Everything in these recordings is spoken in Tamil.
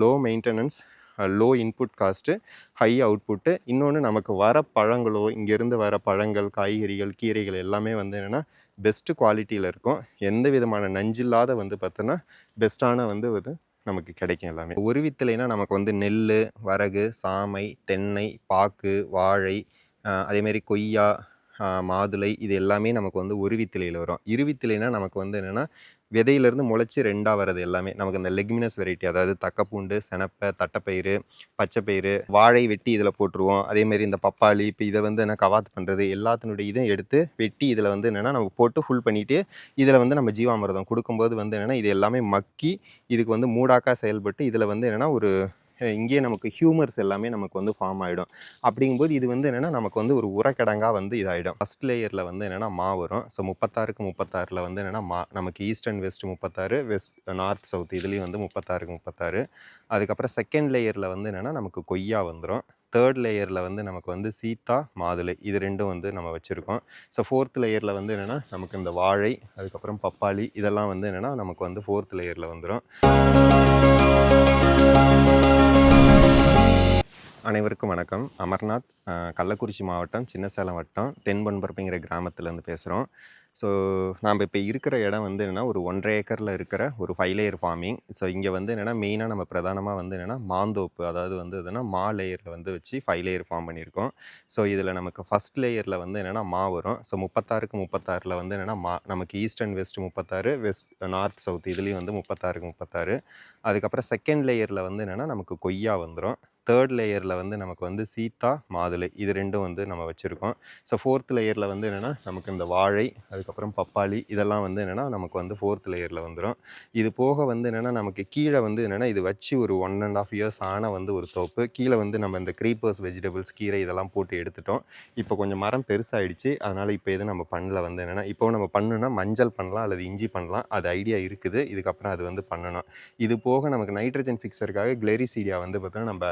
Low maintenance low input cost high output இன்னொன்று நமக்கு வர பழங்களோ இங்கேருந்து வர பழங்கள் காய்கறிகள் கீரைகள் எல்லாமே வந்து என்னென்னா பெஸ்ட்டு குவாலிட்டியில் இருக்கும். எந்த விதமான நஞ்சில்லாத வந்து பார்த்தோன்னா பெஸ்ட்டான வந்து இது நமக்கு கிடைக்கும் எல்லாமே. ஒரு வித்துலைனா நமக்கு வந்து நெல் வரகு சாமை தென்னை பாக்கு வாழை அதேமாரி கொய்யா மாதுளை இது எல்லாமே நமக்கு வந்து ஒரு வித்திலையில் வரும். இருவித்திலைனா நமக்கு வந்து என்னென்னா விதையிலேருந்து முளைச்சி ரெண்டாக வர்றது எல்லாமே. நமக்கு இந்த லெக்மினஸ் வெரைட்டி அதாவது தக்கப்பூண்டு செனப்பை தட்டைப்பயிறு பச்சைப்பயிறு வாழை வெட்டி இதில் போட்டுருவோம். அதேமாரி இந்த பப்பாளி இப்போ இதை வந்து என்ன கவாத்து பண்ணுறது எல்லாத்தினுடைய இதையும் எடுத்து வெட்டி இதில் வந்து என்னென்னா நம்ம போட்டு ஃபுல் பண்ணிவிட்டு இதில் வந்து நம்ம ஜீவாமிரதம் கொடுக்கும்போது வந்து என்னென்னா இது எல்லாமே மக்கி இதுக்கு வந்து மூடாக்கா செயல்பட்டு இதில் வந்து என்னென்னா ஒரு இங்கேயே நமக்கு ஹியூமர்ஸ் எல்லாமே நமக்கு வந்து ஃபார்ம் ஆகிடும் அப்படிங்கும்போது இது வந்து என்னென்னா நமக்கு வந்து ஒரு உரக்கடங்காக வந்து இதாகிடும் ஃபஸ்ட் லேயரில் வந்து என்னென்னா மா வரும். ஸோ முப்பத்தாறுக்கு முப்பத்தாறில் வந்து என்னென்னா மா நமக்கு ஈஸ்ட் அண்ட் வெஸ்ட் முப்பத்தாறு வெஸ்ட் நார்த் சவுத் இதுலேயும் வந்து முப்பத்தாறுக்கு முப்பத்தாறு. அதுக்கப்புறம் செகண்ட் லேயரில் வந்து என்னென்னா நமக்கு கொய்யா வந்துடும் தேர்ட் லேயரில் வந்து நமக்கு வந்து சீத்தா மாதுளை இது ரெண்டும் வந்து நம்ம வச்சுருக்கோம். ஸோ ஃபோர்த் லேயரில் வந்து என்னென்னா நமக்கு இந்த வாழை அதுக்கப்புறம் பப்பாளி இதெல்லாம் வந்து என்னென்னா நமக்கு வந்து ஃபோர்த் லேயரில் வந்துடும் அனைவருக்கும் வணக்கம். அமர்நாத் கள்ளக்குறிச்சி மாவட்டம் சின்னசேலம் வட்டம் தென்பன்பரப்புங்கிற கிராமத்துலேருந்து பேசுகிறோம் ஸோ நாம் இப்போ இருக்கிற இடம் வந்து என்னென்னா ஒரு ஒன்றரை ஏக்கரில் இருக்கிற ஒரு ஃபைவ் லேயர் ஃபார்மிங் ஸோ இங்கே வந்து என்னென்னா மெயினாக நம்ம பிரதானமாக வந்து என்னென்னா மாந்தோப்பு அதாவது வந்து எதுனா மா லேயரில் வந்து வச்சு ஃபைவ் லேயர் ஃபார்ம் பண்ணியிருக்கோம். ஸோ இதில் நமக்கு ஃபஸ்ட் லேயரில் வந்து என்னென்னா மா வரும். ஸோ முப்பத்தாறுக்கு முப்பத்தாறில் வந்து என்னென்னா மா நமக்கு ஈஸ்ட் அண்ட் வெஸ்ட் முப்பத்தாறு வெஸ்ட் நார்த் சவுத் இதுலேயும் வந்து முப்பத்தாறுக்கு முப்பத்தாறு. அதுக்கப்புறம் செகண்ட் லேயரில் வந்து என்னென்னா நமக்கு கொய்யா வந்துடும் தேர்ட் லேயரில் வந்து நமக்கு வந்து சீத்தா மாதுளை இது ரெண்டும் வந்து நம்ம வச்சுருக்கோம். ஸோ ஃபோர்த் லேயரில் வந்து என்னென்னா நமக்கு இந்த வாழை அதுக்கப்புறம் பப்பாளி இதெல்லாம் வந்து என்னென்னா நமக்கு வந்து ஃபோர்த் லேயரில் வந்துடும் இது போக வந்து என்னென்னா நமக்கு கீழே வந்து என்னென்னா இது வச்சு ஒரு ஒன் அண்ட் ஆஃப் இயர்ஸ் ஆன வந்து ஒரு தோப்பு. கீழே வந்து நம்ம இந்த க்ரீப்பர்ஸ் வெஜிடபிள்ஸ் கீரை இதெல்லாம் போட்டு எடுத்துட்டோம். இப்போ கொஞ்சம் மரம் பெருசாகிடுச்சு அதனால் இப்போ எதுவும் நம்ம பண்ணல வந்து என்னென்னா இப்போ நம்ம பண்ணுனா மஞ்சள் பண்ணலாம் அல்லது இஞ்சி பண்ணலாம். அது ஐடியா இருக்குது. இதுக்கப்புறம் அது வந்து பண்ணணும். இது போக நமக்கு நைட்ரஜன் ஃபிக்ஸருக்காக கிளெரிசீடியா வந்து பார்த்தோன்னா நம்ம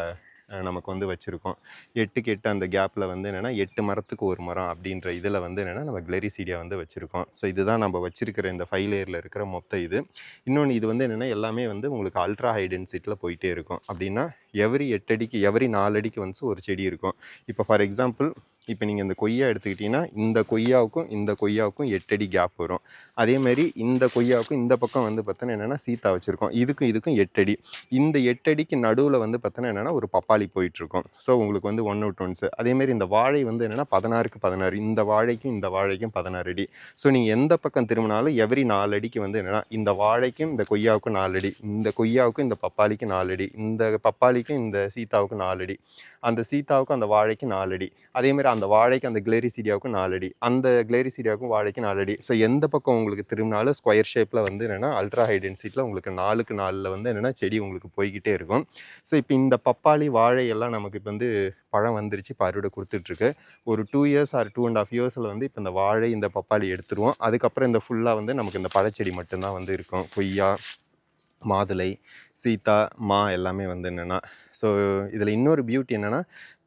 நமக்கு வந்து வச்சுருக்கோம். எட்டுக்கு எட்டு அந்த கேப்பில் வந்து என்னென்னா எட்டு மரத்துக்கு ஒரு மரம் அப்படின்ற இதில் வந்து என்னென்னா நம்ம கிளெரிசீடியா வந்து வச்சுருக்கோம். ஸோ இதுதான் நம்ம வச்சுருக்கிற இந்த ஃபைவ் லேயரில் இருக்கிற மொத்த இது. இன்னொன்று இது வந்து என்னென்னா எல்லாமே வந்து உங்களுக்கு அல்ட்ரா ஹை டென்சிட்டியில் போயிட்டே இருக்கும். அப்படின்னா எவரி எட்டடிக்கு எவரி நாலடிக்கு வந்து ஒரு செடி இருக்கும். இப்போ ஃபார் எக்ஸாம்பிள் இப்போ நீங்கள் இந்த கொய்யா எடுத்துக்கிட்டிங்கன்னா இந்த கொய்யாவுக்கும் இந்த கொய்யாவுக்கும் எட்டடி கேப் வரும். அதேமாரி இந்த கொய்யாவுக்கும் இந்த பக்கம் வந்து பார்த்தோன்னா என்னென்னா சீத்தா வச்சுருக்கோம். இதுக்கும் இதுக்கும் எட்டடி இந்த எட்டடிக்கு நடுவில் வந்து பார்த்தோன்னா என்னென்னா ஒரு பப்பாளி போயிட்டுருக்கும். ஸோ உங்களுக்கு வந்து ஒன் அவுட் ஒன்ஸு அதேமாரி இந்த வாழை வந்து என்னென்னா பதினாறுக்கு பதினாறு. இந்த வாழைக்கும் இந்த வாழைக்கும் பதினாறு அடி. ஸோ நீங்கள் எந்த பக்கம் திரும்பினாலும் எவரி நாலு அடிக்கு வந்து என்னென்னா இந்த வாழைக்கும் இந்த கொய்யாவுக்கும் நாலு அடி. இந்த கொய்யாவுக்கும் இந்த பப்பாளிக்கு நாலு அடி. இந்த பப்பாளிக்கும் இந்த சீத்தாவுக்கும் நாலு அடி. அந்த சீதாவுக்கும் அந்த வாழைக்கு நாலடி. அதே அதேமாதிரி அந்த வாழைக்கு அந்த கிளேரிசீடியாவுக்கும் நாலடி. அந்த கிளேரிசீடியாவுக்கும் வாழைக்கு நாலடி. ஸோ எந்த பக்கம் உங்களுக்கு திரும்பினாலும் ஸ்கொயர் ஷேப்பில் வந்து என்னென்னா அல்ட்ரா ஹை டென்சிட்டியில் உங்களுக்கு நாலுக்கு நாலில் வந்து என்னென்னா செடி உங்களுக்கு போய்கிட்டே இருக்கும். ஸோ இப்போ இந்த பப்பாளி வாழை எல்லாம் நமக்கு இப்போ வந்து பழம் வந்துருச்சு இப்போ அறுவடை கொடுத்துட்ருக்கு. ஒரு two years or two and half இயர்ஸில் வந்து இப்போ இந்த வாழை இந்த பப்பாளி எடுத்துருவோம். அதுக்கப்புறம் இந்த ஃபுல்லாக வந்து நமக்கு இந்த பழச்செடி மட்டும்தான் வந்து இருக்கும். கொய்யா மாதுளை சீத்தா மா எல்லாமே வந்து என்னென்னா ஸோ இதில் இன்னொரு பியூட்டி என்னென்னா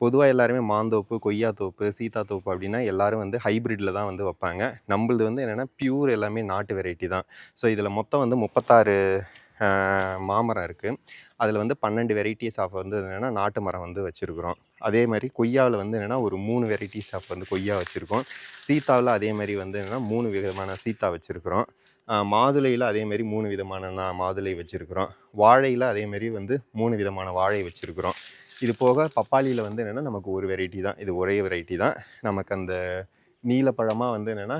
பொதுவாக எல்லாருமே மாந்தோப்பு கொய்யா தோப்பு சீதா தோப்பு அப்படின்னா எல்லோரும் வந்து ஹைப்ரிட்டில் தான் வந்து வைப்பாங்க. நம்மளது வந்து என்னென்னா பியூர் எல்லாமே நாட்டு வெரைட்டி தான். ஸோ இதில் மொத்தம் வந்து முப்பத்தாறு மாமரம் இருக்குது அதில் வந்து பன்னெண்டு வெரைட்டிஸ் ஆஃப் வந்து என்னென்னா நாட்டு மரம் வந்து வச்சுருக்குறோம். அதே மாதிரி கொய்யாவில் வந்து என்னென்னா ஒரு மூணு வெரைட்டிஸ் ஆஃப் வந்து கொய்யா வச்சுருக்கோம். சீத்தாவில் அதே மாதிரி வந்து என்னென்னா மூணு விதமான சீத்தா வச்சுருக்குறோம். மாதுளையில் அதேமாரி மூணு விதமான நான் மாதுளை வச்சுருக்குறோம். வாழையில் அதேமாரி வந்து மூணு விதமான வாழை வச்சுருக்குறோம். இது போக பப்பாளியில் வந்து என்னென்னா நமக்கு ஒரு வெரைட்டி தான். இது ஒரே வெரைட்டி தான். நமக்கு அந்த நீலப்பழமாக வந்து என்னென்னா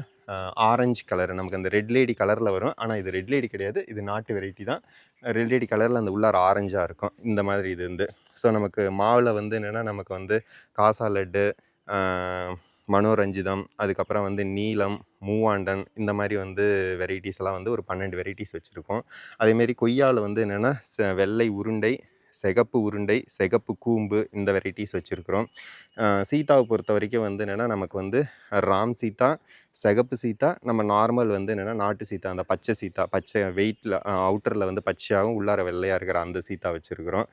ஆரஞ்சு கலர் நமக்கு அந்த ரெட் லேடி கலரில் வரும். ஆனால் இது ரெட் லேடி கிடையாது. இது நாட்டு வெரைட்டி தான். ரெட் லேடி கலரில் அந்த உள்ளார ஆரஞ்சாக இருக்கும். இந்த மாதிரி இது வந்து. ஸோ நமக்கு மாவில் வந்து என்னென்னா நமக்கு வந்து காசா லட்டு மனோரஞ்சிதம் அதுக்கப்புறம் வந்து நீலம் மூவாண்டன் இந்த மாதிரி வந்து வெரைட்டிஸ் எல்லாம் வந்து ஒரு பன்னெண்டு வெரைட்டிஸ் வச்சுருக்கோம். அதேமாரி கொய்யாவில் வந்து என்னென்னா வெள்ளை உருண்டை சிகப்பு உருண்டை சிகப்பு கூம்பு இந்த வெரைட்டிஸ் வச்சுருக்குறோம். சீதாவை பொறுத்த வரைக்கும் வந்து என்னென்னா நமக்கு வந்து ராம் சீதா சிகப்பு சீத்தா நம்ம நார்மல் வந்து என்னென்னா நாட்டு சீத்தா அந்த பச்சை சீத்தா பச்சை வெயிட்டில் அவுட்டரில் வந்து பச்சையாகவும் உள்ளார வெள்ளையாக இருக்கிற அந்த சீத்தா வச்சுருக்குறோம்.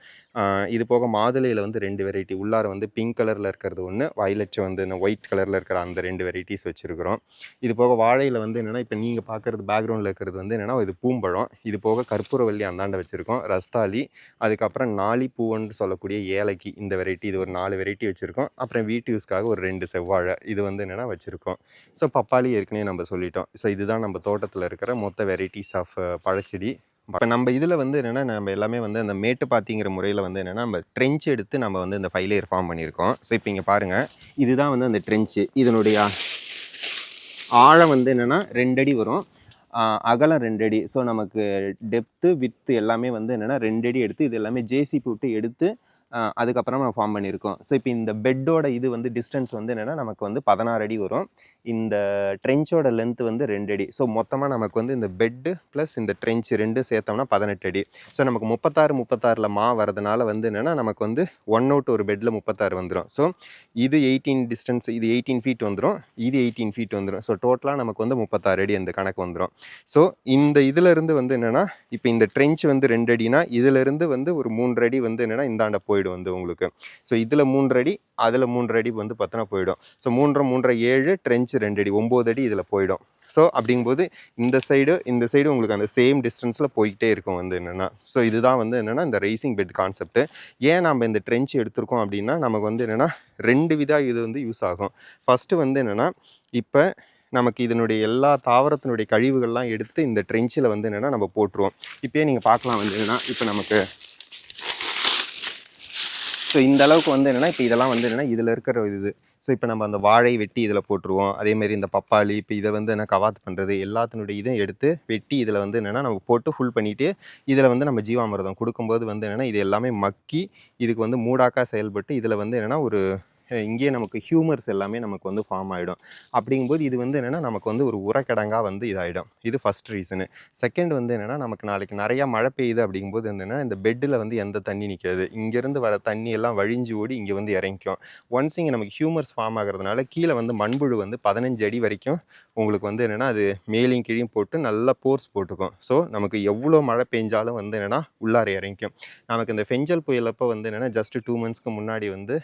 இது போக மாதுளையில் வந்து ரெண்டு வெரைட்டி உள்ளார வந்து பிங்க் கலரில் இருக்கிறது ஒன்று வயலட் வந்து ஒயிட் கலரில் இருக்கிற அந்த ரெண்டு வெரைட்டிஸ் வச்சுருக்குறோம். இது போக வாழையில் வந்து என்னென்னா இப்போ நீங்கள் பார்க்குறது பேக்ரவுண்டில் இருக்கிறது வந்து என்னென்னா இது பூம்பழம். இது போக கற்பூரவள்ளி அந்தாண்ட வச்சுருக்கோம் ரஸ்தாலி அதுக்கப்புறம் நாளி பூவன்னு சொல்லக்கூடிய ஏலக்கி இந்த வெரைட்டி இது ஒரு நாலு வெரைட்டி வச்சுருக்கோம். அப்புறம் வீட்டு யூஸ்க்காக ஒரு ரெண்டு செவ்வாழை இது வந்து என்னென்னா வச்சுருக்கோம். ஸோ பப்பாளி ஏற்கனவே நம்ம சொல்லிட்டோம். ஸோ இதுதான் நம்ம தோட்டத்தில் இருக்கிற மொத்த வெரைட்டிஸ் ஆஃப் பழச்செடி. இப்போ நம்ம இதில் வந்து என்னென்னா நம்ம எல்லாமே வந்து அந்த மேட்டுப்பாத்திங்கிற முறையில் வந்து என்னென்னா நம்ம ட்ரெஞ்ச் எடுத்து நம்ம வந்து இந்த ஃபைலேயர் ஃபார்ம் பண்ணியிருக்கோம். ஸோ இப்போ இங்கே பாருங்கள் இதுதான் வந்து அந்த ட்ரெஞ்சு இதனுடைய ஆழம் வந்து என்னென்னா ரெண்டடி வரும். அகலம் ரெண்டடி ஸோ நமக்கு டெப்த்து வித்து எல்லாமே வந்து என்னென்னா ரெண்டடி எடுத்து இது எல்லாமே ஜேசிபி விட்டு எடுத்து அதுக்கப்புறம் நம்ம ஃபார்ம் பண்ணியிருக்கோம். ஸோ இப்போ இந்த பெட்டோட இது வந்து டிஸ்டன்ஸ் வந்து என்னென்னா நமக்கு வந்து பதினாறு அடி வரும். இந்த ட்ரெஞ்சோட லென்த் வந்து ரெண்டு அடி. ஸோ மொத்தமாக நமக்கு வந்து இந்த பெட்டு ப்ளஸ் இந்த ட்ரெஞ்ச் ரெண்டு சேர்த்தோம்னா பதினெட்டு அடி. ஸோ நமக்கு முப்பத்தாறு முப்பத்தாறில் மா வரதுனால வந்து என்னென்னா நமக்கு வந்து ஒன் அவுட் ஒரு பெட்டில் முப்பத்தாறு வந்துடும் ஸோ இது எயிட்டீன் டிஸ்டன்ஸ் இது எயிட்டீன் ஃபீட் வந்துடும் இது எயிட்டீன் ஃபீட் வந்துடும் ஸோ டோட்டலாக நமக்கு வந்து முப்பத்தாறு அடி அந்த கணக்கு வந்துடும் ஸோ இந்த இதுலேருந்து வந்து என்னென்னா இப்போ இந்த ட்ரெஞ்ச் வந்து ரெண்டு அடினா இதிலிருந்து வந்து ஒரு மூன்று அடி வந்து என்னென்னா இந்தாண்ட போயிடும் வந்து உங்களுக்கு. ஸோ இதில் மூன்றடி அதில் மூன்றடி வந்து பார்த்தோன்னா போயிடும். ஸோ மூன்றரை மூன்றரை ஏழு ட்ரென்ச் ரெண்டு அடி ஒம்பது அடி இதில் போயிடும். ஸோ அப்படிங்கும்போது இந்த சைடு இந்த சைடு உங்களுக்கு அந்த சேம் டிஸ்டன்ஸில் போய்கிட்டே இருக்கும் வந்து என்னென்னா. ஸோ இதுதான் வந்து என்னென்னா இந்த ரைசிங் பெட் கான்செப்ட் ஏன் நம்ம இந்த ட்ரென்ச் எடுத்திருக்கோம் அப்படின்னா நமக்கு வந்து என்னென்னா ரெண்டு விதா இது வந்து யூஸ் ஆகும். ஃபஸ்ட்டு வந்து என்னென்னா இப்போ நமக்கு இதனுடைய எல்லா தாவரத்தினுடைய கழிவுகள்லாம் எடுத்து இந்த ட்ரென்ச்சில் வந்து என்னென்னா நம்ம போட்டுருவோம். இப்போயே நீங்கள் பார்க்கலாம் வந்து என்னென்னா இப்போ நமக்கு ஸோ இந்த அளவுக்கு வந்து என்னென்னா இப்போ இதெல்லாம் வந்து என்னென்னா இதில் இருக்கிற இது. ஸோ இப்போ நம்ம அந்த வாழை வெட்டி இதில் போட்டுருவோம். அதேமாரி இந்த பப்பாளி இப்போ இதை வந்து என்ன கவாத்து பண்ணுறது எல்லாத்தினுடைய இதையும் எடுத்து வெட்டி இதில் வந்து என்னென்னா நம்ம போட்டு ஃபுல் பண்ணிவிட்டு இதில் வந்து நம்ம ஜீவாமிரதம் கொடுக்கும்போது வந்து என்னென்னா இது எல்லாமே மக்கி இதுக்கு வந்து மூடாக்கா செயல்பட்டு இதில் வந்து என்னென்னா ஒரு இங்கேயே நமக்கு ஹியூமர்ஸ் எல்லாமே நமக்கு வந்து ஃபார்ம் ஆகிடும் அப்படிங்கும்போது இது வந்து என்னென்னா நமக்கு வந்து ஒரு உரக்கடங்காக வந்து இதாகிடும் இது ஃபஸ்ட் ரீசனு செகண்ட் வந்து என்னென்னா நமக்கு நாளைக்கு நிறையா மழை பெய்யுது அப்படிங்கும்போது என்னென்னா இந்த பெட்டில் வந்து எந்த தண்ணி நிற்காது இங்கேருந்து வர தண்ணி எல்லாம் வழிஞ்சு ஓடி இங்கே வந்து இறங்கிக்கும். ஒன்ஸ் இங்கே நமக்கு ஹியூமர்ஸ் ஃபார்ம் ஆகிறதுனால கீழே வந்து மண்புழு வந்து பதினஞ்சு அடி வரைக்கும் உங்களுக்கு வந்து என்னென்னா அது மேலையும் கீழையும் போட்டு நல்லா போர்ஸ் போட்டுக்கும். ஸோ நமக்கு எவ்வளோ மழை பெஞ்சாலும் வந்து என்னென்னா உள்ளார இறங்கிக்கும். நமக்கு இந்த ஃபெஞ்சல் புயலப்போ வந்து என்னென்னா ஜஸ்ட் டூ மந்த்ஸ்க்கு முன்னாடி வந்து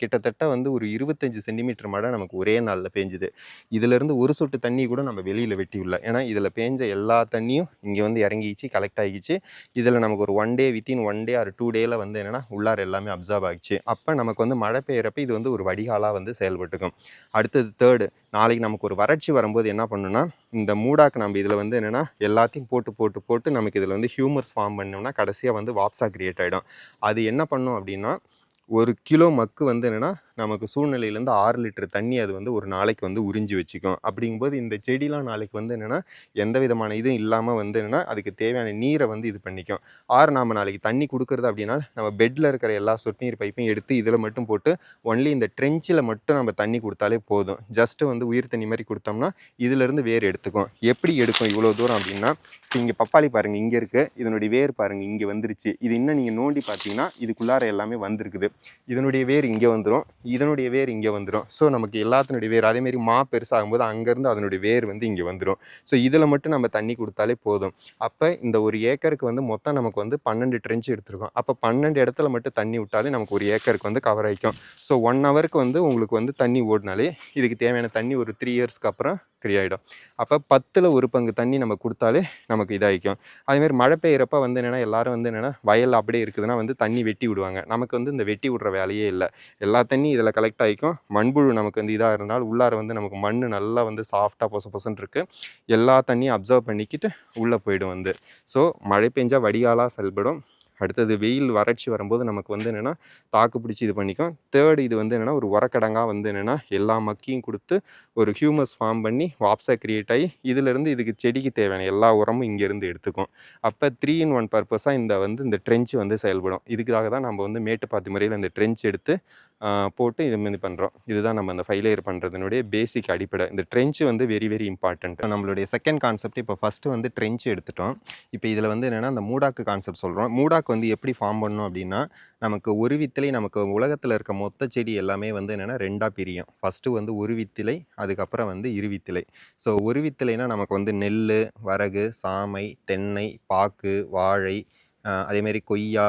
கிட்டத்தட்ட கிட்டத்தட்ட வந்து ஒரு இருபத்தஞ்சி சென்டிமீட்டர் மழை நமக்கு ஒரே நாளில் பேஞ்சுது. இதிலிருந்து ஒரு சொட்டு தண்ணி கூட நம்ம வெளியில் வெட்டி உள்ள. ஏன்னா இதில் பேஞ்ச எல்லா தண்ணியும் இங்கே வந்து இறங்கிச்சு கலெக்ட் ஆகிச்சு இதில் நமக்கு ஒரு one day within one day or two டேயில் வந்து என்னென்னா உள்ளார் எல்லாமே அப்சர்வ் ஆகிச்சு அப்போ நமக்கு வந்து மழை பெய்கிறப்ப இது வந்து ஒரு வடிகாலாக வந்து செயல்பட்டுக்கும். அடுத்தது தேர்டு நாளைக்கு நமக்கு ஒரு வறட்சி வரும்போது என்ன பண்ணுன்னா இந்த மூடாக்கு நம்ம இதில் வந்து என்னென்னா எல்லாத்தையும் போட்டு போட்டு போட்டு நமக்கு இதில் வந்து ஹியூமர்ஸ் ஃபார்ம் பண்ணோம்னா கடைசியாக வந்து வாப்ஸா கிரியேட் ஆகிடும் அது என்ன பண்ணும் அப்படின்னா ஒரு கிலோ மக்கு வந்து என்னென்னா நமக்கு சூழ்நிலையிலேருந்து ஆறு லிட்டர் தண்ணி அது வந்து ஒரு நாளைக்கு வந்து உறிஞ்சி வச்சுக்கும். அப்படிங்கும்போது இந்த செடிலாம் நாளைக்கு வந்து என்னென்னா எந்த விதமான இதுவும் இல்லாமல் வந்து என்னென்னா அதுக்கு தேவையான நீரை வந்து இது பண்ணிக்கும். ஆறு நாம் நாளைக்கு தண்ணி கொடுக்குறது அப்படின்னா நம்ம பெட்டில் இருக்கிற எல்லா சொட்டு நீர் பைப்பையும் எடுத்து இதில் மட்டும் போட்டு ஒன்லி இந்த ட்ரெஞ்சில் மட்டும் நம்ம தண்ணி கொடுத்தாலே போதும். ஜஸ்ட்டு வந்து உயிர் தண்ணி மாதிரி கொடுத்தோம்னா இதிலேருந்து வேர் எடுத்துக்கும். எப்படி எடுக்கும் இவ்வளோ தூரம் அப்படின்னா இங்கே பப்பாளி பாருங்கள் இங்கே இருக்குது இதனுடைய வேர் பாருங்கள் இங்கே வந்துருச்சு. இது இன்னும் நீங்கள் நோண்டி பார்த்தீங்கன்னா இதுக்குள்ளார எல்லாமே வந்திருக்குது. இதனுடைய வேர் இங்கே வந்துடும் இதனுடைய வேர் இங்கே வந்துடும் ஸோ நமக்கு எல்லாத்தினுடைய வேர் அதேமாரி மா பெருசாகும்போது அங்கேருந்து அதனுடைய வேர் வந்து இங்கே வந்துடும் ஸோ இதில் மட்டும் நம்ம தண்ணி கொடுத்தாலே போதும். அப்போ இந்த ஒரு ஏக்கருக்கு வந்து மொத்தம் நமக்கு வந்து பன்னெண்டு ட்ரென்ச் எடுத்துருக்கோம். அப்போ பன்னெண்டு இடத்துல மட்டும் தண்ணி விட்டாலே நமக்கு ஒரு ஏக்கருக்கு வந்து கவர் ஆகிக்கும் ஸோ ஒன் ஹவருக்கு வந்து உங்களுக்கு வந்து தண்ணி ஓடினாலே இதுக்கு தேவையான தண்ணி ஒரு த்ரீ இயர்ஸ்க்கு அப்புறம் ஃப்ரீ அப்போ பத்தில் ஒரு பங்கு தண்ணி நம்ம கொடுத்தாலே நமக்கு இதாகிக்கும் அதேமாதிரி மழை பெய்கிறப்ப வந்து என்னென்னா எல்லாரும் வந்து என்னென்னா வயல் அப்படியே இருக்குதுன்னா வந்து தண்ணி வெட்டி விடுவாங்க. நமக்கு வந்து இந்த வெட்டி விடுற வேலையே இல்லை. எல்லா தண்ணி இதில் கலெக்ட் ஆகிக்கும் மண்புழு நமக்கு வந்து இதாக இருந்தால் உள்ளார வந்து நமக்கு மண் நல்லா வந்து சாஃப்டாக பொச பொசன் இருக்குது எல்லா தண்ணியும் அப்சர்வ் பண்ணிக்கிட்டு உள்ளே போயிடும் வந்து. ஸோ மழை பெஞ்சால் வடிகாலாக செயல்படும் அடுத்தது வெயில் வறட்சி வரும்போது நமக்கு வந்து என்னென்னா தாக்கு பிடிச்சி இது பண்ணிக்கும். தேர்டு இது வந்து என்னென்னா ஒரு உரக்கடங்காக வந்து என்னென்னா எல்லா மக்கியும் கொடுத்து ஒரு ஹியூமஸ் ஃபார்ம் பண்ணி வாப்ஸாக கிரியேட் ஆகி இதிலிருந்து இதுக்கு செடிக்கு தேவையான எல்லா உரமும் இங்கேருந்து எடுத்துக்கும். அப்போ த்ரீ இன் ஒன் பர்பஸாக இந்த வந்து இந்த ட்ரெஞ்சு வந்து செயல்படும். இதுக்காக தான் நம்ம வந்து மேட்டுப்பாத்தி முறையில் இந்த ட்ரெஞ்ச் எடுத்து போட்டு இது மாதிரி பண்ணுறோம் இதுதான் நம்ம அந்த ஃபைலேயர் பண்ணுறதுனுடைய பேசிக் அடிப்படை. இந்த ட்ரெஞ்சு வந்து வெரி வெரி இம்பார்ட்டன்ட் நம்மளுடைய செகண்ட் கான்செப்ட் இப்போ ஃபஸ்ட்டு வந்து ட்ரெஞ்சு எடுத்துட்டோம். இப்போ இதில் வந்து என்னென்னா அந்த மூடாக்கு கான்செப்ட் சொல்கிறோம் மூடாக்கு வந்து எப்படி ஃபார்ம் பண்ணோம் அப்படின்னா நமக்கு ஒரு வித்திலை நமக்கு உலகத்தில் இருக்க மொத்த செடி எல்லாமே வந்து என்னென்னா ரெண்டாக பிரியும். ஃபஸ்ட்டு வந்து ஒரு வித்திலை அதுக்கப்புறம் வந்து இருவித்திலை ஸோ ஒரு வித்திலைனா நமக்கு வந்து நெல் வரகு சாமை தென்னை பாக்கு வாழை அதேமாரி கொய்யா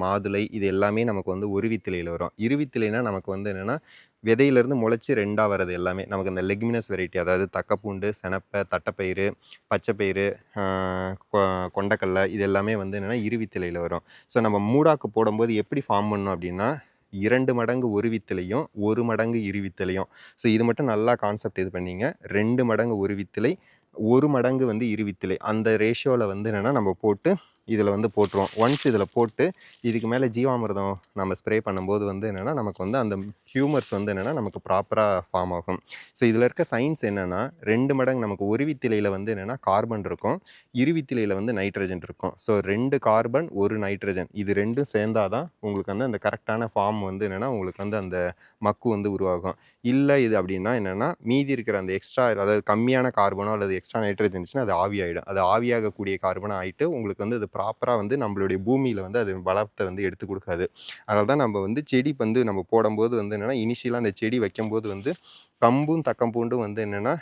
மாதுளை இது எல்லாமே நமக்கு வந்து ஒரு வித்திலையில் வரும். இருவித்திலைனா நமக்கு வந்து என்னென்னா விதையிலேருந்து முளைச்சி ரெண்டாக வர்றது எல்லாமே. நமக்கு அந்த லெக்மினஸ் வெரைட்டி அதாவது தக்கப்பூண்டு செனப்பை தட்டைப்பயிறு பச்சைப்பயிறு ஆஹ் கொ- கொண்டக்கடலை இது எல்லாமே வந்து என்னென்னா இருவித்திலையில் வரும். ஸோ நம்ம மூடாக்கு போடும்போது எப்படி ஃபார்ம் பண்ணோம் அப்படின்னா இரண்டு மடங்கு ஒரு வித்திலையும் ஒரு மடங்கு இருவித்திலையும் ஸோ இது மட்டும் நல்லா கான்செப்ட் இது பண்ணிங்க. ரெண்டு மடங்கு ஒரு வித்திலை ஒரு மடங்கு வந்து இருவித்திலை அந்த ரேஷியோவில் வந்து என்னென்னா நம்ம போட்டு இதில் வந்து போட்டுருவோம். ஒன்ஸ் இதில் போட்டு இதுக்கு மேலே ஜீவாமிர்தம் நம்ம ஸ்ப்ரே பண்ணும்போது வந்து என்னென்னா நமக்கு வந்து அந்த ஹியூமர்ஸ் வந்து என்னென்னா நமக்கு ப்ராப்பராக ஃபார்ம் ஆகும். ஸோ இதில் இருக்க சயின்ஸ் என்னென்னா ரெண்டு மடங்கு நமக்கு ஒரு வித்திலையில் வந்து என்னென்னா கார்பன் இருக்கும். இருவித்திலையில் வந்து நைட்ரஜன் இருக்கும். ஸோ ரெண்டு கார்பன் ஒரு நைட்ரஜன் இது ரெண்டும் சேர்ந்தாதான் உங்களுக்கு வந்து அந்த கரெக்டான ஃபார்ம் வந்து என்னென்னா உங்களுக்கு வந்து அந்த மக்கு வந்து உருவாகும். இல்லை இது அப்படின்னா என்னென்னா மீதி இருக்கிற அந்த எக்ஸ்ட்ரா அதாவது கம்மியான கார்பனோ அல்லது எக்ஸ்ட்ரா நைட்ரஜன் இருந்துச்சுன்னா அது ஆவியாயிடும் அது ஆவியாகக்கூடிய கார்பனாக ஆகிட்டு உங்களுக்கு வந்து அது ப்ராப்பராக வந்து நம்மளுடைய பூமியில் வந்து அது வளத்தை வந்து எடுத்து கொடுக்காது. அதனால தான் நம்ம வந்து செடி வந்து நம்ம போடும்போது வந்து என்னென்னா இனிஷியலாக அந்த செடி வைக்கும்போது வந்து கம்பும் தக்கம்பூண்டும் வந்து என்னென்னா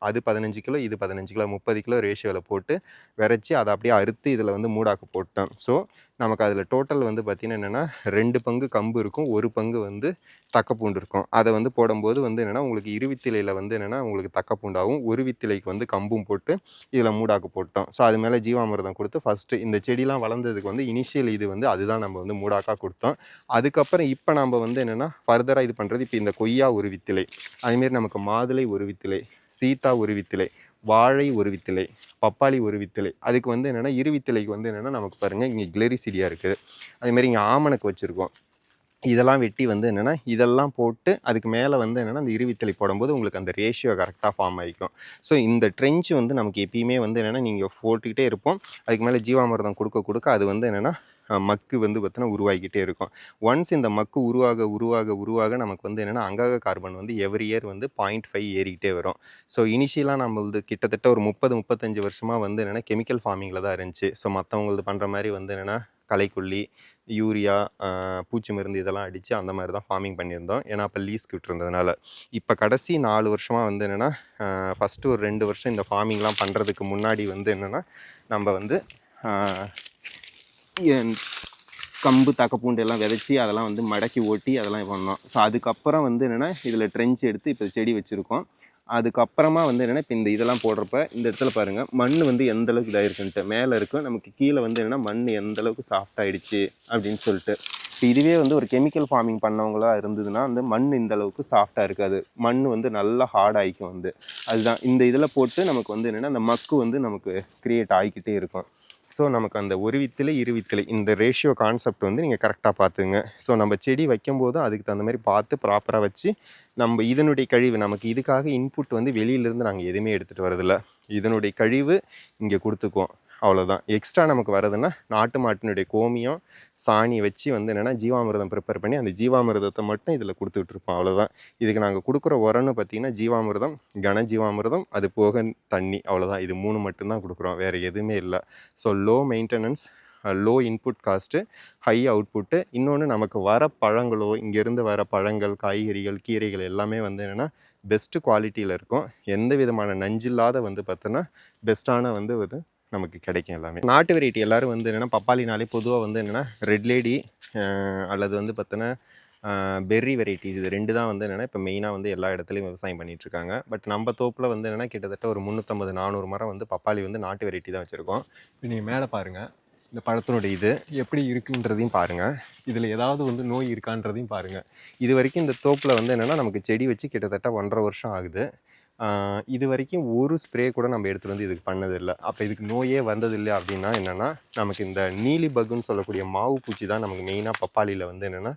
அது பதினஞ்சு கிலோ இது பதினஞ்சு கிலோ முப்பது கிலோ ரேஷியோவில் போட்டு விரைச்சி அதை அப்படியே அறுத்து இதில் வந்து மூடாக்கு போட்டேன். ஸோ நமக்கு அதில் டோட்டல் வந்து பார்த்திங்கன்னா என்னென்னா ரெண்டு பங்கு கம்பு இருக்கும். ஒரு பங்கு வந்து தக்கப்பூண்டு இருக்கும். அதை வந்து போடும்போது வந்து என்னென்னா உங்களுக்கு இருவித்திலையில் வந்து என்னென்னா உங்களுக்கு தக்கப்பூண்டாகவும் ஒரு வித்திலைக்கு வந்து கம்பும் போட்டு இதில் மூடாக்கு போட்டோம். ஸோ அது மேலே ஜீவாமிரதம் கொடுத்து ஃபஸ்ட்டு இந்த செடிலாம் வளர்ந்ததுக்கு வந்து இனிஷியல் இது வந்து அதுதான் நம்ம வந்து மூடாக்காக கொடுத்தோம். அதுக்கப்புறம் இப்போ நம்ம வந்து என்னென்னா ஃபர்தராக இது பண்ணுறது இப்போ இந்த கொய்யா ஒரு வித்திலை அதுமாரி நமக்கு மாதுளை ஒரு வித்திலை சீதா ஒரு வித்திலை வாழை ஒரு வித்திலை பப்பாளி ஒரு வித்திலை. அதுக்கு வந்து என்னென்னா இரு வித்திலைக்கு வந்து என்னென்னா நமக்கு பாருங்கள் இங்கே கிளரிசிடியாக இருக்குது. அதேமாதிரி இங்கே ஆமணக்கு வச்சுருக்கோம். இதெல்லாம் வெட்டி வந்து என்னென்னா இதெல்லாம் போட்டு அதுக்கு மேலே வந்து என்னென்னா அந்த இருவித்தலை போடும்போது உங்களுக்கு அந்த ரேஷியோ கரெக்டாக ஃபார்ம் ஆகிக்கும். ஸோ இந்த ட்ரெஞ்சு வந்து நமக்கு எப்பயுமே வந்து என்னென்னா நீங்கள் போட்டுக்கிட்டே இருப்போம். அதுக்கு மேலே ஜீவாமிர்தம் கொடுக்க கொடுக்க அது வந்து என்னென்னா மக்கு வந்து பார்த்தினா உருவாகிக்கிட்டே இருக்கும். ஒன்ஸ் இந்த மக்கு உருவாக உருவாக உருவாக நமக்கு வந்து என்னென்னா அங்காக கார்பன் வந்து எவ்ரி இயர் வந்து பாயிண்ட் ஃபைவ் ஏறிக்கிட்டே வரும். ஸோ இனிஷியலாக நம்மளது கிட்டத்தட்ட ஒரு முப்பது முப்பத்தஞ்சு வருஷமாக வந்து என்னென்னா கெமிக்கல் ஃபார்மிங்கில் தான் இருந்துச்சு. ஸோ மற்றவங்களது பண்ணுற மாதிரி வந்து என்னென்னா களைக்கொல்லி யூரியா பூச்சி மருந்து இதெல்லாம் அடித்து அந்த மாதிரி தான் ஃபார்மிங் பண்ணியிருந்தோம். ஏன்னா அப்போ லீஸ்க்கு விட்டுருந்ததுனால. இப்போ கடைசி நாலு வருஷமாக வந்து என்னென்னா ஃபஸ்ட்டு ஒரு ரெண்டு வருஷம் இந்த ஃபார்மிங்லாம் பண்ணுறதுக்கு முன்னாடி வந்து என்னென்னா நம்ம வந்து கம்பு தக்கப்பூண்டு எல்லாம் விதைச்சி அதெல்லாம் வந்து மடக்கி ஓட்டி அதெல்லாம் பண்ணோம். ஸோ அதுக்கப்புறம் வந்து என்னென்னா இதில் ட்ரெஞ்ச் எடுத்து இப்போ செடி வச்சுருக்கோம். அதுக்கப்புறமா வந்து என்னென்னா இப்போ இந்த இதெல்லாம் போடுறப்ப இந்த இடத்துல பாருங்கள் மண் வந்து எந்த அளவுக்கு இதாக இருக்குன்ட்டு மேலே இருக்கும் நமக்கு கீழே வந்து என்னென்னா மண் எந்த அளவுக்கு சாஃப்ட் அப்படின்னு சொல்லிட்டு. இப்போ இதுவே வந்து ஒரு கெமிக்கல் ஃபார்மிங் பண்ணவங்களா இருந்ததுன்னா அந்த மண் இந்த அளவுக்கு சாஃப்டாக இருக்காது. மண் வந்து நல்லா ஹார்ட் ஆகிக்கும் வந்து. அதுதான். இந்த இதில் போட்டு நமக்கு வந்து என்னென்னா அந்த மக்கு வந்து நமக்கு க்ரியேட் ஆகிக்கிட்டே இருக்கும். ஸோ நமக்கு அந்த ஒரு வித்திலை இரு வித்திலை இந்த ரேஷியோ கான்செப்ட் வந்து நீங்கள் கரெக்டாக பார்த்துங்க. ஸோ நம்ம செடி வைக்கும்போது அதுக்கு தகுந்த மாதிரி பார்த்து ப்ராப்பராக வச்சு நம்ம இதனுடைய கழிவு நமக்கு இதுக்காக இன்புட் வந்து வெளியிலேருந்து நாங்கள் எதுவுமே எடுத்துகிட்டு வரதில்ல இதனுடைய கழிவு இங்கே கொடுத்துக்குவோம். அவ்வளோதான் எக்ஸ்ட்ரா நமக்கு வரதுன்னா நாட்டு மாட்டினுடைய கோமியம் சாணி வச்சு வந்து என்னென்னா ஜீவாமிர்தம் ப்ரிப்பேர் பண்ணி அந்த ஜீவாமிர்தத்தை மட்டும் இதில் கொடுத்துட்ருப்போம். அவ்வளோதான் இதுக்கு நாங்கள் கொடுக்குற உரம்னு பார்த்தீங்கன்னா ஜீவாமிர்தம் கன ஜீவாமிர்தம் அது போக தண்ணி. அவ்வளோதான் இது மூணு மட்டும்தான் கொடுக்குறோம். வேறு எதுவுமே இல்லை. So low maintenance low input cost high output இன்னொன்று நமக்கு வர பழங்களோ இங்கேருந்து வர பழங்கள் காய்கறிகள் கீரைகள் எல்லாமே வந்து என்னென்னா பெஸ்ட்டு குவாலிட்டியில் இருக்கும். எந்த விதமான நஞ்சில்லாத வந்து பார்த்தோன்னா பெஸ்ட்டான வந்து நமக்கு கிடைக்கும் எல்லாமே. நாட்டு வெரைட்டி எல்லாரும் வந்து என்னென்னா பப்பாளினாலே பொதுவாக வந்து என்னென்னா ரெட் லேடி அல்லது வந்து பார்த்தோன்னா பெர்ரி வெரைட்டி இது ரெண்டு தான் வந்து என்னென்னா இப்போ மெயினாக வந்து எல்லா இடத்துலையும் விவசாயம் பண்ணிகிட்ருக்காங்க இருக்காங்க. பட் நம்ம தோப்பில் வந்து என்னென்னா கிட்டத்தட்ட ஒரு முந்நூற்றம்பது நானூறு மரம் வந்து பப்பாளி வந்து நாட்டு வெரைட்டி தான் வச்சுருக்கோம். இப்போ நீங்கள் மேலே பாருங்கள் இந்த பழத்தினுடைய இது எப்படி இருக்குன்றதையும் பாருங்கள் இதில் ஏதாவது வந்து நோய் இருக்கான்றதையும் பாருங்கள் இது வரைக்கும் இந்த தோப்பில் வந்து என்னென்னா நமக்கு செடி வச்சு கிட்டத்தட்ட ஒன்றரை வருஷம் ஆகுது. இது வரைக்கும் ஒரு ஸ்ப்ரே கூட நம்ம எடுத்துகிட்டு வந்து இதுக்கு பண்ணதில்லை. அப்போ இதுக்கு நோயே வந்ததில்லை அப்படின்னா என்னென்னா நமக்கு இந்த நீலி பக்குன்னு சொல்லக்கூடிய மாவு பூச்சி தான் நமக்கு மெயினாக பப்பாளியில் வந்து என்னென்னா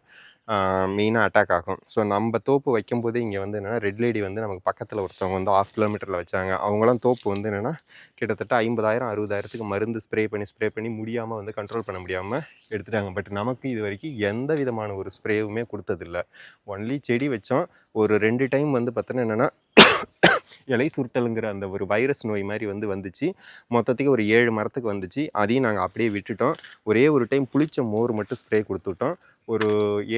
மெயினாக அட்டாக் ஆகும். ஸோ நம்ம தோப்பு வைக்கும்போது இங்கே வந்து என்னென்னா ரெட் லேடி வந்து நமக்கு பக்கத்தில் ஒருத்தவங்க வந்து ஆஃப் கிலோமீட்டரில் வச்சாங்க. அவங்களாம் தோப்பு வந்து என்னென்னா கிட்டத்தட்ட ஐம்பதாயிரம் அறுபதாயிரத்துக்கு மருந்து ஸ்ப்ரே பண்ணி ஸ்ப்ரே பண்ணி முடியாமல் வந்து கண்ட்ரோல் பண்ண முடியாமல் எடுத்துட்டாங்க. பட் நமக்கு இது வரைக்கும் எந்த விதமான ஒரு ஸ்ப்ரேவுமே கொடுத்ததில்ல. ஒன்லி செடி வச்சோம். ஒரு ரெண்டு டைம் வந்து பார்த்தோன்னா என்னென்னா இலை சுருட்டலுங்கிற அந்த ஒரு வைரஸ் நோய் மாதிரி வந்து வந்துச்சு. மொத்தத்துக்கு ஒரு ஏழு மரத்துக்கு வந்துச்சு. அதையும் நாங்கள் அப்படியே விட்டுட்டோம். ஒரே ஒரு டைம் புளிச்ச மோர் மட்டும் ஸ்ப்ரே கொடுத்துட்டோம். ஒரு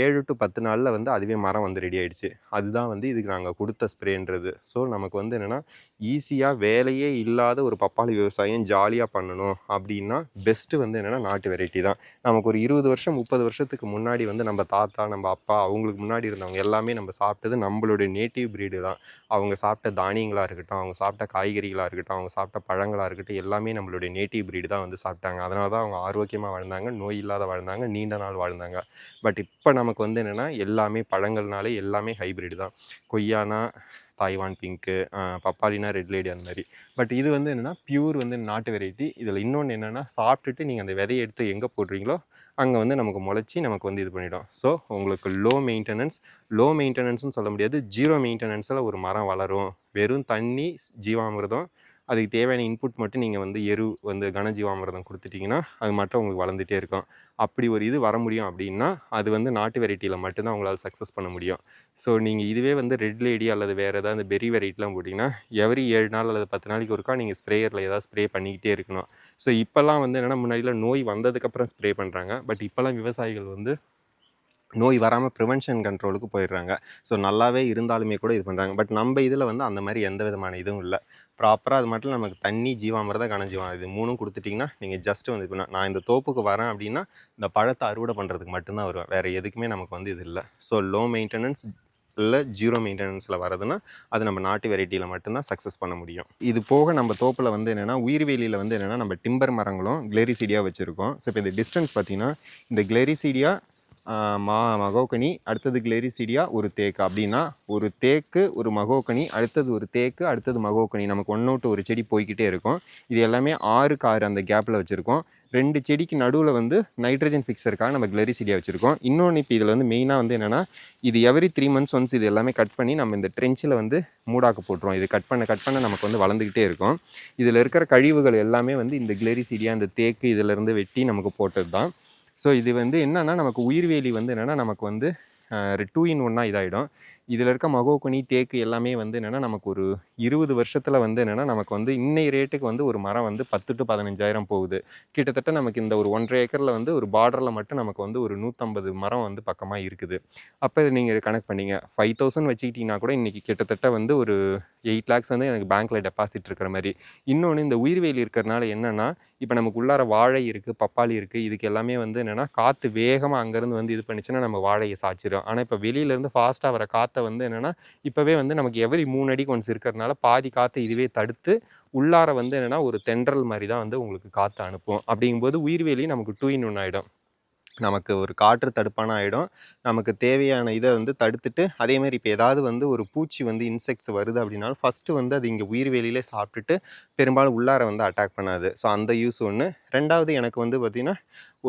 ஏழு டு பத்து நாளில் வந்து அதுவே மரம் வந்து ரெடி ஆகிடுச்சு அதுதான் வந்து இதுக்கு நாங்கள் கொடுத்த ஸ்ப்ரேன்றது ஸோ நமக்கு வந்து என்னென்னா ஈஸியாக வேலையே இல்லாத ஒரு பப்பாளி விவசாயம் ஜாலியாக பண்ணணும் அப்படின்னா பெஸ்ட்டு வந்து என்னென்னா நாட்டு வெரைட்டி தான். நமக்கு ஒரு இருபது வருஷம் முப்பது வருஷத்துக்கு முன்னாடி வந்து நம்ம தாத்தா நம்ம அப்பா அவங்களுக்கு முன்னாடி இருந்தவங்க எல்லாமே நம்ம சாப்பிட்டது நம்மளுடைய நேட்டிவ் ப்ரீடு தான். அவங்க சாப்பிட்ட தானியங்களாக இருக்கட்டும் அவங்க சாப்பிட்ட காய்கறிகளாக இருக்கட்டும் அவங்க சாப்பிட்ட பழங்களாக இருக்கட்டும் எல்லாமே நம்மளுடைய நேட்டிவ் ப்ரீடு தான் வந்து சாப்பிட்டாங்க. அதனால தான் அவங்க ஆரோக்கியமாக வாழ்ந்தாங்க நோய் இல்லாத வாழ்ந்தாங்க நீண்ட நாள் வாழ்ந்தாங்க. பட் இப்போ நமக்கு வந்து என்னென்னா எல்லாமே பழங்கள்னாலே எல்லாமே ஹைபிரிட் தான். கொய்யானா தாய்வான் பிங்க்கு பப்பாளினா ரெட் லேடி அந்த மாதிரி. பட் இது வந்து என்னென்னா பியூர் வந்து நாட்டு வெரைட்டி இதில் இன்னொன்று என்னென்னா சாப்பிட்டுட்டு நீங்கள் அந்த விதையை எடுத்து எங்கே போடுறீங்களோ அங்கே வந்து நமக்கு முளைச்சி நமக்கு வந்து இது பண்ணிடும். ஸோ உங்களுக்கு லோ மெயின்டெனன்ஸ் லோ மெயின்டெனன்ஸ்னு சொல்ல முடியாது ஜீரோ மெயின்டெனன்ஸில் ஒரு மரம் வளரும். வெறும் தண்ணி ஜீவாமிர்தம் அதுக்கு தேவையான இன்புட் மட்டும் நீங்கள் வந்து எரு வந்து கனஜீவாமிரதம் கொடுத்துட்டிங்கன்னா அது மட்டும் உங்களுக்கு வளர்ந்துட்டே இருக்கும். அப்படி ஒரு இது வர முடியும் அப்படின்னா அது வந்து நாட்டு வெரைட்டியில் மட்டும்தான் உங்களால் சக்ஸஸ் பண்ண முடியும். ஸோ நீங்கள் இதுவே வந்து ரெட் லேடி அல்லது வேறு ஏதாவது அந்த பெரி வெரைட்டிலாம் போட்டிங்கன்னா எவரி ஏழு நாள் அல்லது பத்து நாளைக்கு ஒருக்கா நீங்கள் ஸ்ப்ரேயரில் ஏதாவது ஸ்ப்ரே பண்ணிக்கிட்டே இருக்கணும். ஸோ இப்போல்லாம் வந்து என்னென்னா முன்னாடியில் நோய் வந்ததுக்கப்புறம் ஸ்ப்ரே பண்ணுறாங்க பட் இப்போல்லாம் விவசாயிகள் வந்து நோய் வராமல் ப்ரிவென்ஷன் கண்ட்ரோலுக்கு போயிடுறாங்க. ஸோ நல்லாவே இருந்தாலுமே கூட இது பண்ணுறாங்க பட் நம்ம இதில் வந்து அந்த மாதிரி எந்த விதமான இதுவும் இல்லை. ப்ராப்பராக அது மட்டும் நமக்கு தண்ணி ஜீவாமிரதம் கனஜீவம் இது மூணும் கொடுத்துட்டிங்கன்னா நீங்கள் ஜஸ்ட் வந்து இப்போ நான் இந்த தோப்புக்கு வரேன் அப்படின்னா இந்த பழத்தை அறுவடை பண்ணுறதுக்கு மட்டும்தான் வருவேன். வேறு எதுக்குமே நமக்கு வந்து இது இல்லை. ஸோ லோ மெயின்டெனன்ஸ் இல்லை ஜீரோ மெயின்டெனன்ஸில் வரதுன்னா அது நம்ம நாட்டு வெரைட்டியில் மட்டும்தான் சக்ஸஸ் பண்ண முடியும். இது போக நம்ம தோப்பில் வந்து என்னென்னா உயிர்வேலியில் வந்து என்னென்னா நம்ம டிம்பர் மரங்களும் கிளேரிசீடியா வச்சுருக்கோம். ஸோ இப்போ இந்த டிஸ்டன்ஸ் பார்த்தீங்கன்னா இந்த கிளேரிசீடியா மா மகோக்கனி அடுத்தது கிளெரிசிடியா ஒரு தேக்கு. அப்படின்னா ஒரு தேக்கு ஒரு மகோக்கனி அடுத்தது ஒரு தேக்கு அடுத்தது மகோக்கனி நமக்கு ஒன்று விட்டு ஒரு செடி போய்கிட்டே இருக்கும். இது எல்லாமே ஆறுக்கு ஆறு அந்த கேப்பில் வச்சுருக்கோம். ரெண்டு செடிக்கு நடுவில் வந்து நைட்ரஜன் ஃபிக்ஸருக்காக நம்ம கிளரிசிடியா வச்சுருக்கோம். இன்னொன்று இப்போ இதில் வந்து மெயினாக வந்து என்னென்னா இது எவரி த்ரீ மந்த்ஸ் ஒன்ஸ் இது எல்லாமே கட் பண்ணி நம்ம இந்த ட்ரென்ச்சில் வந்து மூடாக்கு போட்டுருவோம். இது கட் பண்ண கட் பண்ண நமக்கு வந்து வளர்ந்துக்கிட்டே இருக்கும். இதில் இருக்கிற கழிவுகள் எல்லாமே வந்து இந்த கிளரிசிடியா இந்த தேக்கு இதிலேருந்து வெட்டி நமக்கு போட்டது தான் ஸோ இது வந்து என்னென்னா நமக்கு உயிர்வேலி வந்து என்னென்னா நமக்கு வந்து டூ இன் ஒன்னாக இதாகிடும் இதில் இருக்க மகோகுனி தேக்கு எல்லாமே வந்து என்னென்னா நமக்கு ஒரு இருபது வருஷத்தில் வந்து என்னென்னா நமக்கு வந்து இன்னை ரேட்டுக்கு வந்து ஒரு மரம் வந்து பத்து டு பதினஞ்சாயிரம் போகுது. கிட்டத்தட்ட நமக்கு இந்த ஒரு ஒன்றரை ஏக்கரில் வந்து ஒரு பார்டரில் மட்டும் நமக்கு வந்து ஒரு நூற்றம்பது மரம் வந்து பக்கமாக இருக்குது. அப்போ நீங்கள் கணக்கு பண்ணீங்க. ஃபைவ் தௌசண்ட் வச்சுக்கிட்டிங்கன்னா கூட இன்றைக்கி கிட்டத்தட்ட வந்து ஒரு எயிட் லேக்ஸ் வந்து எனக்கு பேங்க்கில் டெபாசிட் இருக்கிற மாதிரி. இன்னொன்று இந்த உயிர்வேலி இருக்கிறனால என்னென்னா இப்போ நமக்கு உள்ளார வாழை இருக்குது பப்பாளி இருக்குது இதுக்கு எல்லாமே வந்து என்னென்னா காற்று வேகமாக அங்கேருந்து வந்து இது பண்ணிச்சுன்னா நம்ம வாழையை சாச்சிடும் ஆனால் இப்போ வெளியிலேருந்து ஃபாஸ்ட்டாக வர காற்று காற்றை வந்து என்னென்னா இப்போவே வந்து நமக்கு எவரி மூணு அடிக்கு ஒன்ஸ் இருக்கிறதுனால பாதி காற்று இதுவே தடுத்து உள்ளார வந்து என்னென்னா ஒரு தென்றல் மாதிரி தான் வந்து உங்களுக்கு காற்று அனுப்பும். அப்படிங்கும்போது உயிர்வேலி நமக்கு டூ இன் ஒன் ஆகிடும் நமக்கு ஒரு காற்று தடுப்பான ஆகிடும் நமக்கு தேவையான இதை வந்து தடுத்துட்டு அதே மாதிரி இப்போ ஏதாவது வந்து ஒரு பூச்சி வந்து இன்செக்ட்ஸ் வருது அப்படின்னாலும் ஃபஸ்ட்டு வந்து அது இங்கே உயிர்வேலியிலே சாப்பிட்டுட்டு பெரும்பாலும் உள்ளார வந்து அட்டாக் பண்ணாது. ஸோ அந்த யூஸ் ஒன்று ரெண்டாவது எனக்கு வந்து பார்த்திங்கன்னா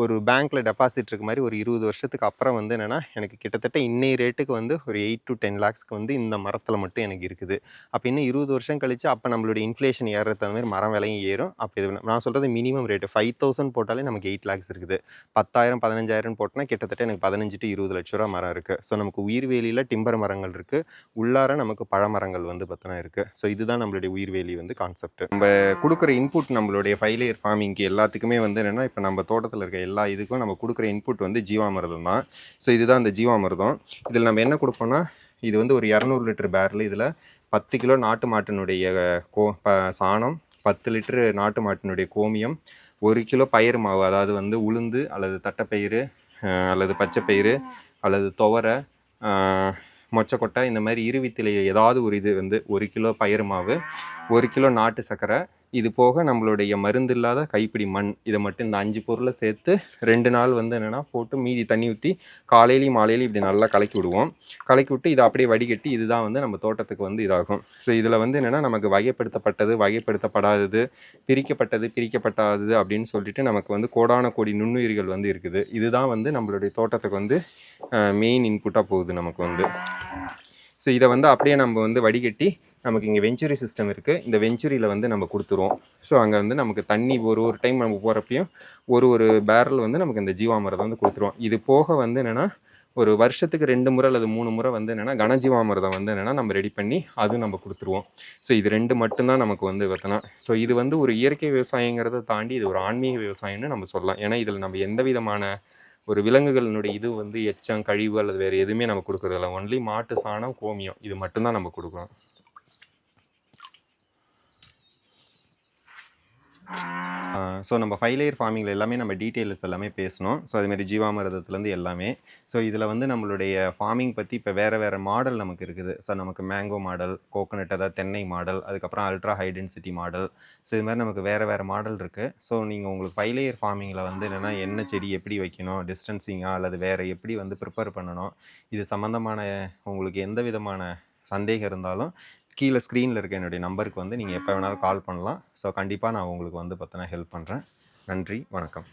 ஒரு பேங்க்கில் டெபாசிட் இருக்க மாதிரி ஒரு இருபது வருஷத்துக்கு அப்புறம் வந்து என்னென்னா எனக்கு கிட்டத்தட்ட இன்னைய ரேட்டுக்கு வந்து ஒரு எயிட் டு டென் லேக்ஸ்க்கு வந்து இந்த மரத்தில் மட்டும் எனக்கு இருக்குது. அப்போ இன்னும் இருபது வருஷம் கழிச்சு அப்போ நம்மளுடைய இன்ஃப்ளேஷன் ஏறுறது அந்த மாதிரி மரம் விலையும் ஏறும். அப்போ இது நான் சொல்கிறது மினிமம் ரேட்டு ஃபைவ் தௌசண்ட் போட்டாலே நமக்கு எயிட் லேக்ஸ் இருக்குது. பத்தாயிரம் பதினஞ்சாயிரம் போட்டோன்னா கிட்டத்தட்ட எனக்கு பதினஞ்சு டு இருபது லட்ச ரூபா மரம் இருக்குது ஸோ நமக்கு உயிர்வேலியில் டிம்பர் மரங்கள் இருக்குது உள்ளார நமக்கு பழமரங்கள் வந்து பார்த்தோன்னா இருக்குது ஸோ இதுதான் நம்மளுடைய உயிர்வேலி வந்து கான்செப்ட் நம்ம கொடுக்குற இன்புட் நம்மளுடைய ஃபைலியர் ஃபார்மிங்க்கு எல்லாத்துக்குமே வந்து என்னென்னா இப்போ நம்ம தோட்டத்தில் இருக்க எல்லா இதுக்கும் நம்ம கொடுக்குற இன்புட் வந்து ஜீவாமிரதம் தான். ஸோ இதுதான் அந்த ஜீவாமிரதம். இதில் நம்ம என்ன கொடுப்போம்னா இது வந்து ஒரு இரநூறு லிட்டர் பேரில் இதில் பத்து கிலோ நாட்டு மாட்டினுடைய கோ ப சாணம் பத்து லிட்டரு நாட்டு மாட்டினுடைய கோமியம் ஒரு கிலோ பயிர் மாவு அதாவது வந்து உளுந்து அல்லது தட்டைப்பயிறு அல்லது பச்சைப்பயிறு அல்லது துவரை மொச்சக்கொட்டை இந்த மாதிரி இருவித்திலையை ஏதாவது ஒரு இது வந்து ஒரு கிலோ பயிர் மாவு ஒரு கிலோ நாட்டு சர்க்கரை இது போக நம்மளுடைய மருந்து இல்லாத கைப்பிடி மண் இதை மட்டும் இந்த அஞ்சு பொருளை சேர்த்து ரெண்டு நாள் வந்து என்னென்னா போட்டு மீதி தண்ணி ஊற்றி காலையிலையும் மாலையிலையும் இப்படி நல்லா கலக்கி விடுவோம். கலக்கி விட்டு இதை அப்படியே வடிகட்டி இதுதான் வந்து நம்ம தோட்டத்துக்கு வந்து இதாகும். ஸோ இதில் வந்து என்னென்னா நமக்கு வகைப்படுத்தப்பட்டது வகைப்படுத்தப்படாதது பிரிக்கப்பட்டது பிரிக்கப்படாதது அப்படின்னு சொல்லிட்டு நமக்கு வந்து கோடான கோடி நுண்ணுயிர்கள் வந்து இருக்குது. இதுதான் வந்து நம்மளுடைய தோட்டத்துக்கு வந்து மெயின் இன்புட்டாக போகுது நமக்கு வந்து. ஸோ இதை வந்து அப்படியே நம்ம வந்து வடிகட்டி நமக்கு இங்கே வெஞ்சுரி சிஸ்டம் இருக்குது இந்த வெஞ்சுரியில் வந்து நம்ம கொடுத்துருவோம். ஸோ அங்கே வந்து நமக்கு தண்ணி ஒரு ஒரு டைம் நம்ம போகிறப்பையும் ஒரு ஒரு பேரல் வந்து நமக்கு இந்த ஜீவாமிரதம் வந்து கொடுத்துருவோம். இது போக வந்து என்னென்னா ஒரு வருஷத்துக்கு ரெண்டு முறை அல்லது மூணு முறை வந்து என்னென்னா கனஜீவாமிரதம் வந்து என்னென்னா நம்ம ரெடி பண்ணி அதுவும் நம்ம கொடுத்துருவோம். ஸோ இது ரெண்டு மட்டும்தான் நமக்கு வந்து பார்த்தோன்னா ஸோ இது வந்து ஒரு இயற்கை விவசாயங்கிறத தாண்டி இது ஒரு ஆன்மீக விவசாயம்னு நம்ம சொல்லலாம். ஏன்னா இதில் நம்ம எந்த விதமான ஒரு விலங்குகளினுடைய இது வந்து எச்சம் கழிவு அல்லது வேறு எதுவுமே நம்ம கொடுக்குறதில்ல. ஒன்லி மாட்டு சாணம் கோமியம் இது மட்டும்தான் நம்ம கொடுக்குறோம். ஸோ நம்ம ஃபைவ் லேயர் ஃபார்மிங்கில் எல்லாமே நம்ம டீட்டெயில்ஸ் எல்லாமே பேசணும். ஸோ அதுமாரி ஜீவாமிரதத்துலேருந்து எல்லாமே. ஸோ இதில் வந்து நம்மளுடைய ஃபார்மிங் பற்றி இப்போ வேறு வேறு மாடல் நமக்கு இருக்குது. ஸோ நமக்கு மேங்கோ மாடல் கோகோனட் அதாவது தென்னை மாடல் அதுக்கப்புறம் ultra high density model so இது மாதிரி நமக்கு வேறு வேறு மாடல் இருக்குது ஸோ நீங்கள் உங்களுக்கு ஃபைவ் லேயர் ஃபார்மிங்கில் வந்து என்னென்னா என்ன செடி எப்படி வைக்கணும் டிஸ்டன்சிங்காக அல்லது வேறு எப்படி வந்து ப்ரிப்பேர் பண்ணணும் இது சம்மந்தமான உங்களுக்கு எந்த விதமான சந்தேகம் இருந்தாலும் கீழே ஸ்க்ரீனில் இருக்க என்னுடைய நம்பருக்கு வந்து நீங்கள் எப்போ வேணாலும் கால் பண்ணலாம். ஸோ கண்டிப்பாக நான் உங்களுக்கு வந்து பார்த்தோன்னா ஹெல்ப் பண்ணுறேன் நன்றி வணக்கம்.